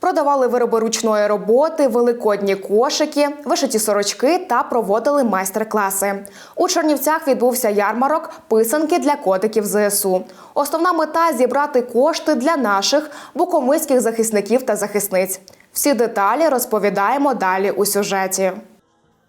Продавали вироби ручної роботи, великодні кошики, вишиті сорочки та проводили майстер-класи. У Чернівцях відбувся ярмарок писанки для котиків ЗСУ. Основна мета зібрати кошти для наших буковинських захисників та захисниць. Всі деталі розповідаємо далі у сюжеті.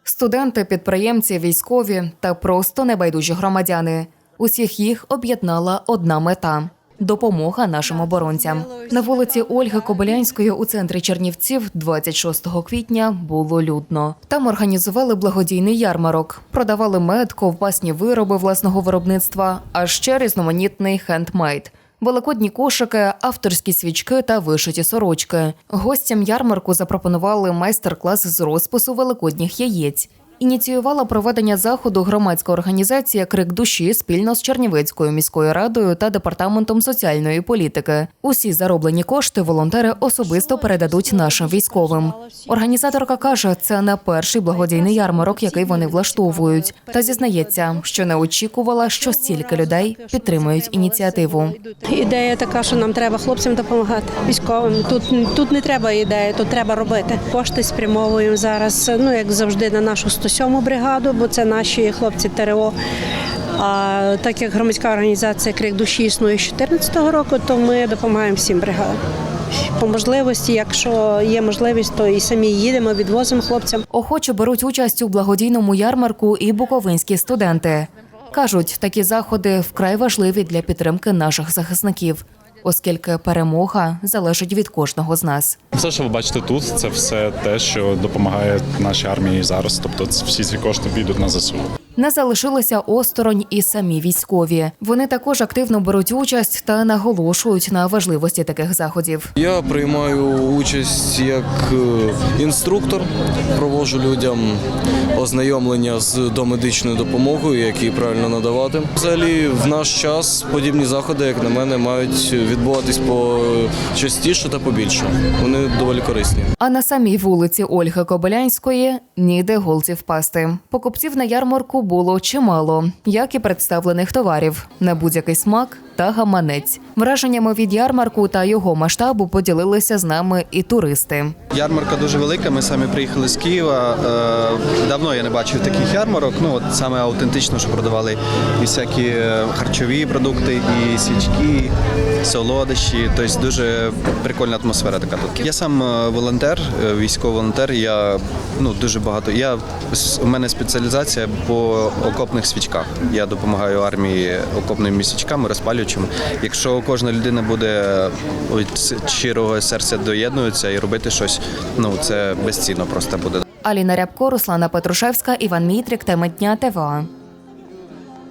Студенти, підприємці, військові та просто небайдужі громадяни. Усіх їх об'єднала одна мета. Допомога нашим оборонцям на вулиці Ольги Кобилянської у центрі Чернівців 26 квітня було людно. Там організували благодійний ярмарок, продавали мед, ковбасні вироби власного виробництва, а ще різноманітний хендмейд. Великодні кошики, авторські свічки та вишиті сорочки. Гостям ярмарку запропонували майстер-клас з розпису великодніх яєць. Ініціювала проведення заходу громадська організація Крик душі спільно з Чернівецькою міською радою та департаментом соціальної політики. Усі зароблені кошти волонтери особисто передадуть нашим військовим. Організаторка каже, це не перший благодійний ярмарок, який вони влаштовують, та зізнається, що не очікувала, що стільки людей підтримують ініціативу. Ідея така, що нам треба хлопцям допомагати, військовим. Тут, тут не треба ідеї, тут треба робити. Кошти спрямовуємо зараз, ну як завжди, на нашу 107-му бригаду, бо це наші хлопці ТРО. А так як громадська організація Крик душі існує з 2014 року, то ми допомагаємо всім бригадам. По можливості, якщо є можливість, то і самі їдемо, відвозимо хлопцям. Охоче беруть участь у благодійному ярмарку і буковинські студенти. Кажуть, такі заходи вкрай важливі для підтримки наших захисників, оскільки перемога залежить від кожного з нас. Все, що ви бачите тут, це все те, що допомагає нашій армії зараз. Тобто, всі ці кошти підуть на ЗСУ. Не залишилися осторонь і самі військові. Вони також активно беруть участь та наголошують на важливості таких заходів. Я приймаю участь як е, інструктор, проводжу людям ознайомлення з домедичною допомогою, як її правильно надавати. Взагалі, в наш час подібні заходи, як на мене, мають відбуватись почастіше та побільше. Вони доволі корисні. А на самій вулиці Ольги Кобилянської ніде голці впасти. Покупців на ярмарку було чимало, як і представлених товарів. На будь-який смак та гаманець. Враженнями від ярмарку та його масштабу поділилися з нами і туристи. Ярмарка дуже велика. Ми самі приїхали з Києва. Е, Давно я не бачив таких ярмарок. Ну от саме аутентично, що продавали і всякі е, харчові продукти, і свічки, солодощі. Тобто дуже прикольна атмосфера така тут. Я сам е, волонтер, військовий волонтер. Я ну дуже багато. Я у мене спеціалізація по окопних свічках. Я допомагаю армії окопними свічками, розпалюючими. Якщо кожна людина буде від щирого серця доєднується і робити щось, ну це безцінно просто буде. Аліна Рябко, Руслана Петрушевська, Іван Мітрік, теми дня ТВА.